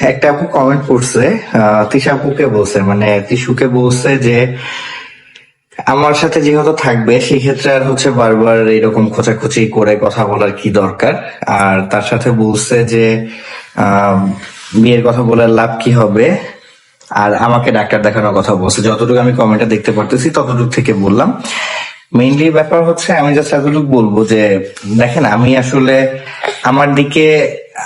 একটা আপু কমেন্ট করছে তিশা আপুকে বলছে মানে তিশুকে বলছে যে আমার সাথে যেহেতু থাকবে, সেক্ষেত্রে আর হচ্ছে বারবার এরকম খোঁচাখুচি করে কথা বলার কি দরকার? আর তার সাথে বলছে যে বিয়ের কথা বলার লাভ কি হবে? আর আমাকে ডাক্তার দেখানোর কথা বলছে। যতটুকু আমি কমেন্টে দেখতে পারতেছি, ততটুকু থেকে বললাম। মেইনলি ব্যাপার হচ্ছে আমি জাস্ট এতটুকু বলব যে, দেখেন আমি আসলে আমার দিকে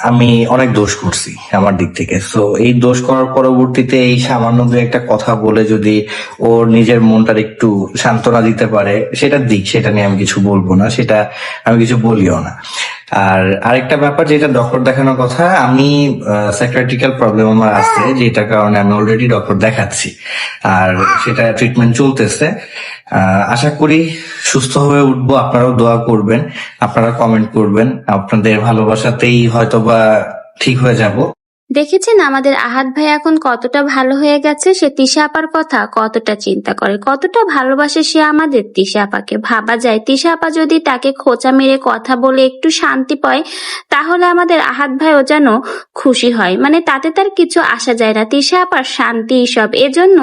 আমি অনেক দোষ করছি আমার দিক থেকে। সো এই দোষ করার পরবর্তীতে এই সামান্য দু একটা কথা বলে যদি ওর নিজের মনটার একটু সান্ত্বনা দিতে পারে সেটা দিক সেটা নিয়ে আমি কিছু বলব না, সেটা আমি কিছু বলিও না। আর আরেকটা ব্যাপার যেটা ডক্টর দেখানোর কথা, আমি সাইকাট্রিক্যাল প্রবলেম আমার আছে, যেটার কারণে আমি অলরেডি ডক্টর দেখাচ্ছি। আর সেটা ট্রিটমেন্ট চলতেছে। আশা করি সুস্থ হয়ে উঠবো, আপনারাও দোয়া করবেন, আপনারা কমেন্ট করবেন। আপনাদের ভালোবাসাতেই হয়তো বা ঠিক হয়ে যাব। দেখেছেন আমাদের আহাত ভাই এখন কতটা ভালো হয়ে গেছে? সে তিশা আপার কথা কতটা চিন্তা করে? কতটা ভালোবাসে সে আমাদের তিশা আপাকে? ভাবা যায়। তিশা আপা যদি তাকে খোঁচা মেরে কথা বলে একটু শান্তি পায়, তাহলে আমাদের আহাত ভাইও যেন খুশি হয়। মানে তাতে তার কিছু আসা যায় না। তিশা আপার শান্তি সব। এজন্য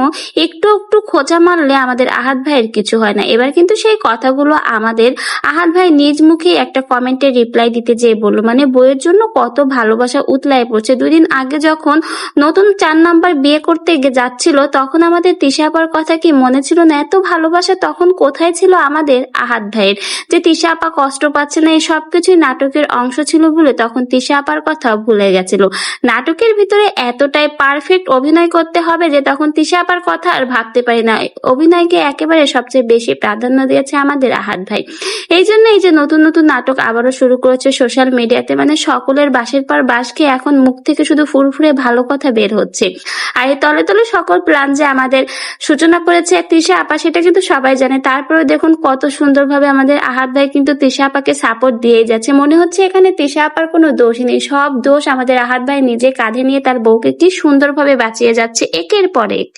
একটু একটু খোঁচা মারলে আমাদের আহাত ভাইয়ের কিছু হয় না। এবার কিন্তু সেই কথাগুলো আমাদের আহাত ভাই নিজ মুখে একটা কমেন্টে রিপ্লাই দিতে যেয়ে বলল মানে বইয়ের জন্য কত ভালোবাসা উতলায় পড়ছে। দুদিন আগে যখন নতুন চার নাম্বার বিয়ে করতে যাচ্ছিল, তখন আমাদের তিশা আপার কথা কি মনে ছিল না? এত ভালোবাসা তখন কোথায় ছিল আমাদের? আহাত ভাইয়ের। যে তিশা আপা কষ্ট পাচ্ছে না, এই সবকিছুই নাটকের অংশ ছিল বলে তখন তিশা আপার কথা ভুলে গেছিল। নাটকের ভিতরে এতটাই পারফেক্ট অভিনয় করতে হবে যে তখন তিশা আপার কথা আর ভাবতে পারি না। অভিনয়কে একেবারে সবচেয়ে বেশি প্রাধান্য দিয়েছে আমাদের আহাত ভাই। এই জন্য এই যে নতুন নতুন নাটক আবারও শুরু করেছে সোশ্যাল মিডিয়াতে মানে সকলের বাসের পর বাসকে এখন মুখ থেকে শুধু ফুরফুরে ভালো কথা বের হচ্ছে। আর এই তলে তলে সকল প্ল্যান যে আমাদের সূচনা করেছে তৃষা আপা সেটা কিন্তু সবাই জানে। তারপরে দেখুন কত সুন্দরভাবে আমাদের আহাত ভাই কিন্তু তৃষা আপাকে সাপোর্ট দিয়ে যাচ্ছে। মনে হচ্ছে এখানে তৃষা আপার কোনো দোষ নেই। সব দোষ আমাদের আহাত ভাই নিজে কাঁধে নিয়ে তার বউকে কি সুন্দরভাবে বাঁচিয়ে যাচ্ছে, একের পর এক।